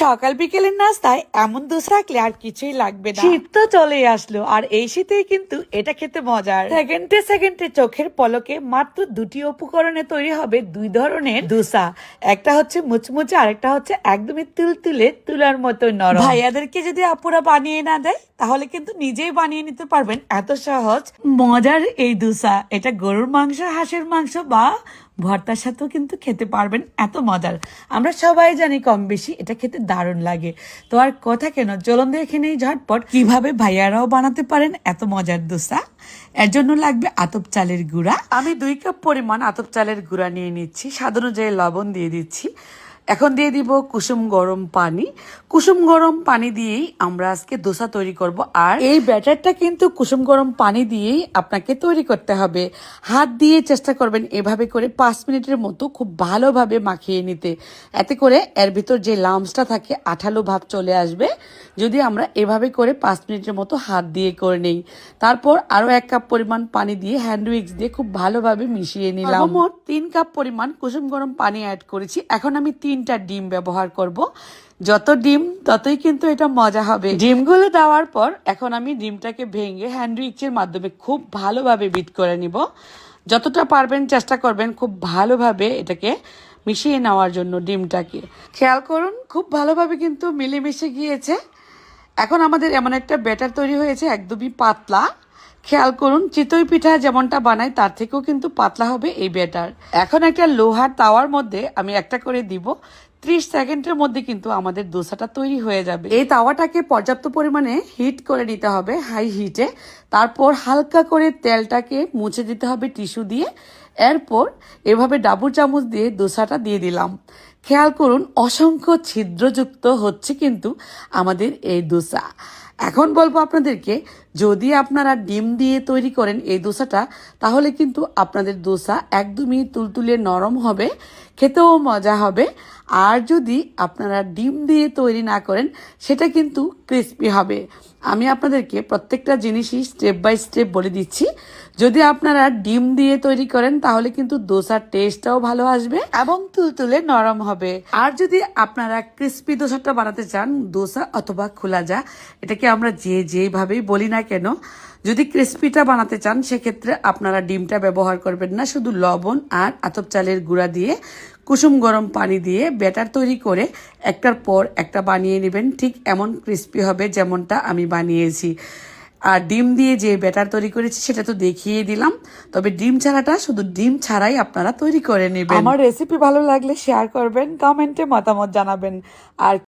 সকাল বিকেলের নাস্তায় এমন দোষ রাখলে আর কিছুই লাগবে না। শীত তো চলেই আসলো আর এই শীতেই কিন্তু এটা খেতে মজার। সেকেন্ডে সেকেন্ডে চোখের পলকে মাত্র দুটি উপকরণে তৈরি হবে দুই ধরনের দোসা। একটা হচ্ছে মুচমুচে আরেকটা হচ্ছে একদমই তুলতুলে তুলার মতো নরম। ভাইয়াদেরকে যদি আপুরা বানিয়ে না দেয় তাহলে কিন্তু নিজেই বানিয়ে নিতে পারবেন। এত সহজ। মজার এই দোসা। এটা গরুর মাংস হাঁসের মাংস বা ভর্তার সাথেও কিন্তু খেতে পারবেন, এত মজার। আমরা সবাই জানি কম বেশি এটা খেতে দারুণ লাগে। তো আর কথা কেন চলন দেখে নেই ঝটপট। কীভাবে ভাইয়ারাও বানাতে পারেন, এত মজার দোসা। এর জন্য লাগবে আতপ চালের গুঁড়া। আমি দুই কাপ পরিমাণ আতপ চালের গুঁড়া নিয়ে নিচ্ছি, স্বাদ অনুযায়ী লবণ দিয়ে দিচ্ছি। এখন দিয়ে দিব কুসুম গরম পানি। কুসুম গরম পানি দিয়েই আমরা আজকে দোসা তৈরি করব। আর এই ব্যাটারটা কিন্তু কুসুম গরম পানি দিয়েই আপনাকে তৈরি করতে হবে। হাত দিয়ে চেষ্টা করবেন এভাবে করে পাঁচ মিনিটের মতো খুব ভালোভাবে মাখিয়ে নিতে। এতে করে এর ভিতর যে লামসটা থাকে, আঠালো ভাব চলে আসবে। যদি আমরা এভাবে করে পাঁচ মিনিটের মতো হাত দিয়ে করে নেই। তারপর আরও এক কাপ পরিমাণ পানি দিয়ে হ্যান্ড উইক্স দিয়ে খুব ভালোভাবে মিশিয়ে নিলাম। তিন কাপ পরিমাণ কুসুম গরম পানি অ্যাড করেছি। এখন আমি তিনটা ডিম ব্যবহার করব। যত ডিম, ততই কিন্তু এটা মজা হবে। ডিমগুলো দেওয়ার পর এখন আমি ডিমটাকে ভেঙে হ্যান্ড মাধ্যমে খুব ভালোভাবে বিট করে নিব। যতটা পারবেন চেষ্টা করবেন খুব ভালোভাবে এটাকে মিশিয়ে নেওয়ার জন্য ডিমটাকে। খেয়াল করুন, খুব ভালোভাবে কিন্তু মিলেমিশে গিয়েছে। এখন আমাদের এমন একটা ব্যাটার তৈরি হয়েছে, একদমই পাতলা। খেয়াল করুন, চিতই পিঠা যেমনটা বানাই, তার থেকেও কিন্তু পাতলা হবে এই ব্যাটার। এখন একটা লোহার তাওয়ার মধ্যে আমি একটা করে দিব। ত্রিশ সেকেন্ডের মধ্যে কিন্তু আমাদের দোসাটা তৈরি হয়ে যাবে। এই তাওয়াটাকে পর্যাপ্ত পরিমাণে হিট করে নিতে হবে হাই হিটে তারপর হালকা করে তেলটাকে মুছে দিতে হবে টিস্যু দিয়ে। এরপর এভাবে ডাবুর চামচ দিয়ে দোসাটা দিয়ে দিলাম। খেয়াল করুন, অসংখ্য ছিদ্রযুক্ত হচ্ছে কিন্তু আমাদের এই দোসা। এখন বলব আপনাদেরকে, যদি আপনারা ডিম দিয়ে তৈরি করেন এই দোসাটা, তাহলে কিন্তু আপনাদের দোসা একদমই তুলতুলে নরম হবে, খেতেও মজা হবে। আর যদি আপনারা ডিম দিয়ে তৈরি না করেন, সেটা কিন্তু ক্রিস্পি হবে। আমি আপনাদেরকে প্রত্যেকটা জিনিসই স্টেপ বাই স্টেপ বলে দিচ্ছি। যদি আপনারা ডিম দিয়ে তৈরি করেন, তাহলে কিন্তু দোসার টেস্টটাও ভালো আসবে এবং তুলতুলে নরম হবে। আর যদি আপনারা ক্রিস্পি দোসাটা বানাতে চান, দোসা অথবা খোলা যা, এটাকে আমরা যে যেভাবেই বলি না কেন, যদি ক্রিস্পিটা বানাতে চান, সেক্ষেত্রে আপনারা ডিমটা ব্যবহার করবেন না। শুধু লবণ আর আতপ চালের গুঁড়া দিয়ে কুসুম গরম পানি দিয়ে ব্যাটার তৈরি করে একটার পর একটা বানিয়ে নেবেন। ঠিক এমন ক্রিস্পি হবে যেমনটা আমি বানিয়েছি। আর ডিম দিয়ে যে ব্যাটার তৈরি করেছি সেটা তো দেখিয়ে দিলাম। তবে ডিম ছাড়াটা শুধু ডিম ছাড়াই আপনারা তৈরি করে নেবেন। আমার রেসিপি ভালো লাগলে শেয়ার করবেন কমেন্টে মতামত জানাবেন। আর